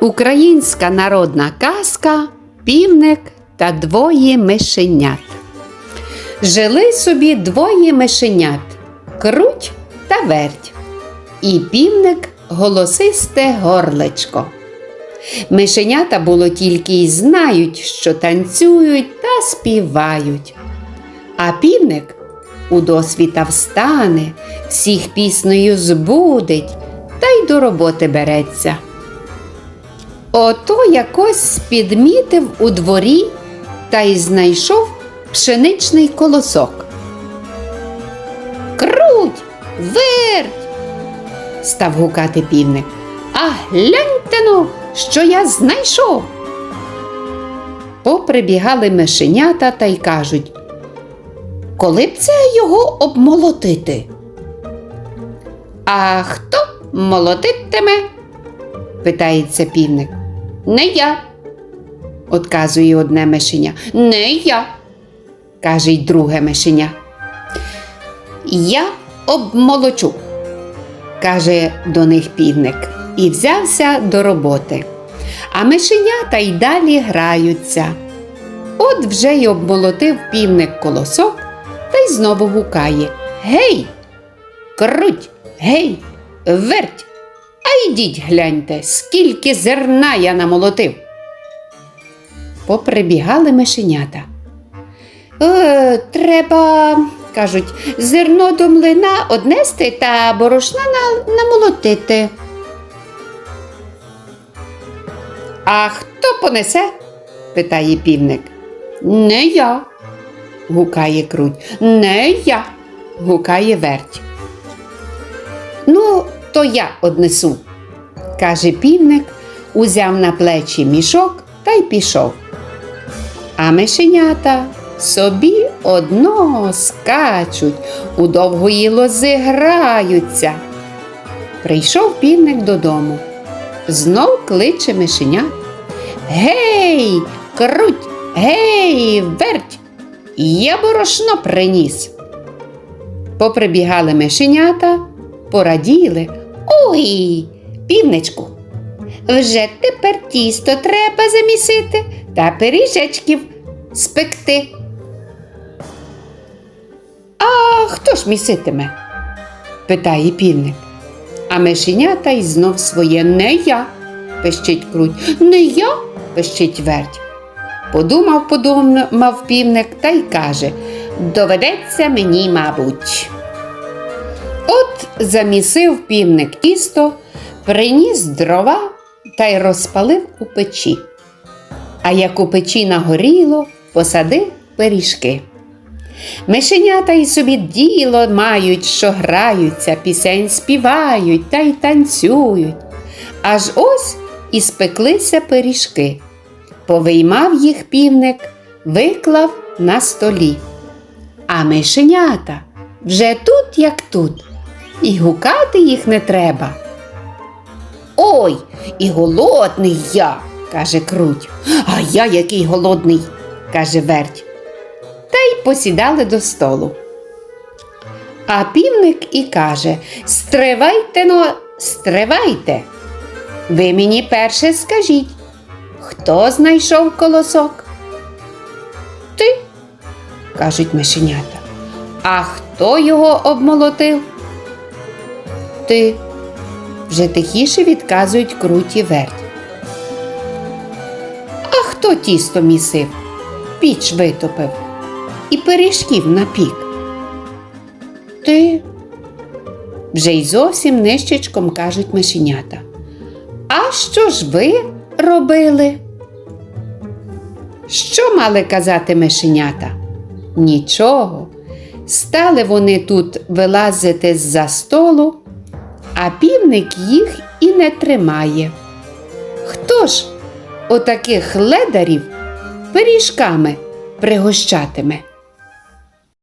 Українська народна казка Півник та двоє мишенят. Жили собі двоє мишенят круть та верть. І півник голосисте горлечко. Мишенята було тільки й знають, що танцюють та співають. А півник у досвіта встане, всіх піснею збудить та й до роботи береться. Ото якось підмітив у дворі та й знайшов пшеничний колосок. Круть, верть, став гукати півник. А гляньте ну, що я знайшов. Поприбігали мишенята та й кажуть, коли б це його обмолотити? А хто молотитиме? питається півник. Не я, отказує одне мишеня. Не я, каже й друге мишеня. Я обмолочу, каже до них півник, і взявся до роботи. А мишенята й далі граються. От вже й обмолотив півник колосок та й знову гукає Гей, круть, гей, верть. А йдіть гляньте, скільки зерна я намолотив. Поприбігали мишенята. Е, треба, кажуть, зерно до млина однести та борошна на, намолотити. А хто понесе? питає півник. Не я, гукає круть. Не я, гукає верть. То я однесу, каже півник, узяв на плечі мішок та й пішов. А мишенята собі одного скачуть, у довгої лози граються. Прийшов півник додому. Знов кличе мишеня. Гей, круть, гей, верть, я борошно приніс. Поприбігали мишенята, пораділи. Ой, півничку, вже тепер тісто треба замісити та пиріжечків спекти. А хто ж міситиме? питає півник. А мишенята й знов своє не я, пищить круть, не я, пищить верть. Подумав, подумав півник та й каже доведеться мені, мабуть. Замісив півник тісто, приніс дрова та й розпалив у печі. А як у печі нагоріло, посадив пиріжки. Мишенята й собі діло мають, що граються, пісень співають та й танцюють. Аж ось і спеклися пиріжки. Повиймав їх півник, виклав на столі. А мишенята вже тут, як тут, і гукати їх не треба. Ой, і голодний я, каже круть. А я який голодний, каже верть. Та й посідали до столу. А півник і каже Стривайте но, стривайте. Ви мені перше скажіть, хто знайшов колосок? Ти, кажуть мишенята. А хто його обмолотив? Ти. Вже тихіше відказують круті верть. А хто тісто місив? Піч витопив і пиріжків напік. Ти. Вже й зовсім нищечком кажуть мишенята. А що ж ви робили? Що мали казати мишенята? Нічого. Стали вони тут вилазити з-за столу, а півник їх і не тримає. Хто ж отаких ледарів пиріжками пригощатиме?